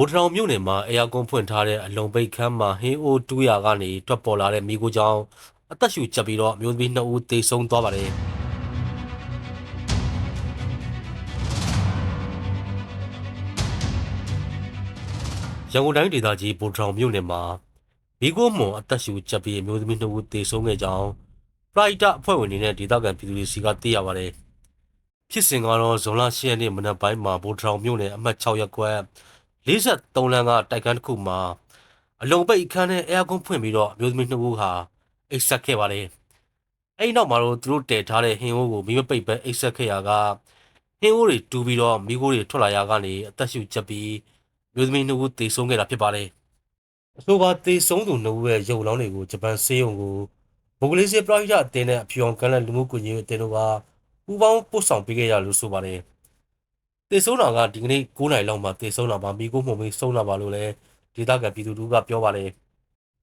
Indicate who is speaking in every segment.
Speaker 1: ဗိုလ်တထောင်မြို့နယ်မှာအေယာကွန်ဖွင့်ထားတဲ့အလုံပိတ်ခန်းမှာဟင်းအိုး200ကနေထွက်ပေါ်လာတဲ့မိကိုကြောင်အသက်ရှူချက်ပြီးတော့အမျိုးသမီး2ဦးသေဆုံးသွားပါတယ်ရန်ကုန်တိုင်းဒေသကြီးဗိုလ်တထောင်မြို့နယ်မှာမိကိုမွန်အသက်ရှူချက်ပြီးအမျိုးသမီး2ဦးသေဆုံးခဲ့ကြောင်းပရိုက်တာအဖွဲ့ဝင်တွေနဲ့ဒေသခံပြည်သူတွေစီကသိရပါတယ်ဖြစ်စဉ်ကတော့ဇွန်လ10ရက်နေ့မနက်ပိုင်းမှာဗိုလ်တထောင်မြို့နယ်အမှတ်6ရပ်ကွက် 43လမ်းကတိုက်ခန်းတစ်ခုမှာအလုံပိတ်အခန်းနဲ့အဲယာကွန်ဖွင့်ပြီးတော့အမျိုးသမီးနှစ်ဦးဟာအိတ်ဆက်ခဲ့ပါတယ်။အဲဒီနောက်မှာတော့သူတို့တည်ထားတဲ့ဟင်းအိုးကိုမိမပိတ်ပဲအိတ်ဆက်ခဲ့ရာကဟင်းအိုးတွေတူးပြီးတော့မိခိုးတွေထွက်လာရာကနေအသက်ရှူချက်ပြီးအမျိုးသမီးနှစ်ဦးသေဆုံးခဲ့တာဖြစ်ပါတယ်။အဆိုပါသေဆုံးသူနှစ်ဦးရဲ့ရုပ်လောင်းတွေကိုဂျပန်ဆေးရုံကိုမုဂလေးစေပရိုက်တာအတင်းနဲ့အဖြောင်ကန်လက်လူမှုကွန်ရက်အတင်းတို့ကပူးပေါင်းပို့ဆောင်ပေးခဲ့ရလို့ဆိုပါတယ်။ တေဆုံးတာကဒီကနေ့9နိုင်လောက်မှတေဆုံးတာပါမိကိုမှုံမိဆုံးတာပါလို့လည်းဒေသခံပြည်သူတို့ကပြောပါတယ်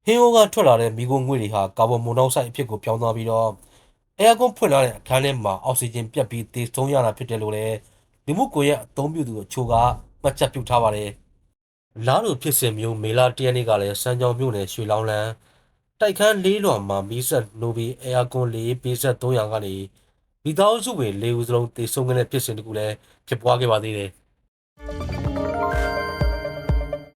Speaker 1: ဟင်းအိုးကထွက်လာတဲ့မိကိုငွေ့တွေဟာကာဗွန်မိုနောက်ဆိုက်အဖြစ်ကိုပြောင်းသွားပြီးတော့အဲယာကွန်ဖွင့်လာတဲ့အခန်းထဲမှာအောက်ဆီဂျင်ပြတ်ပြီးတေဆုံးရတာဖြစ်တယ်လို့လည်းလူမှုကွန်ရက်အသုံးပြုသူအချို့ကမှတ်ချက်ပြုထားပါတယ်လားလိုဖြစ်စဉ်မျိုးမေလာတရက်နေ့ကလည်းစမ်းကြောင်မြို့နယ်ရွှေလောင်းလန်းတိုက်ခန်းလေးလွန်မှာမီးဆက်နိုဘီအဲယာကွန်လေးပေးဆက်300ကနေ မိသားစုဝင်၄ဦးစလုံးတေဆုံးခဲ့တဲ့ဖြစ်စဉ်တကူလည်းဖြစ်ပွားခဲ့ပါသေးတယ်။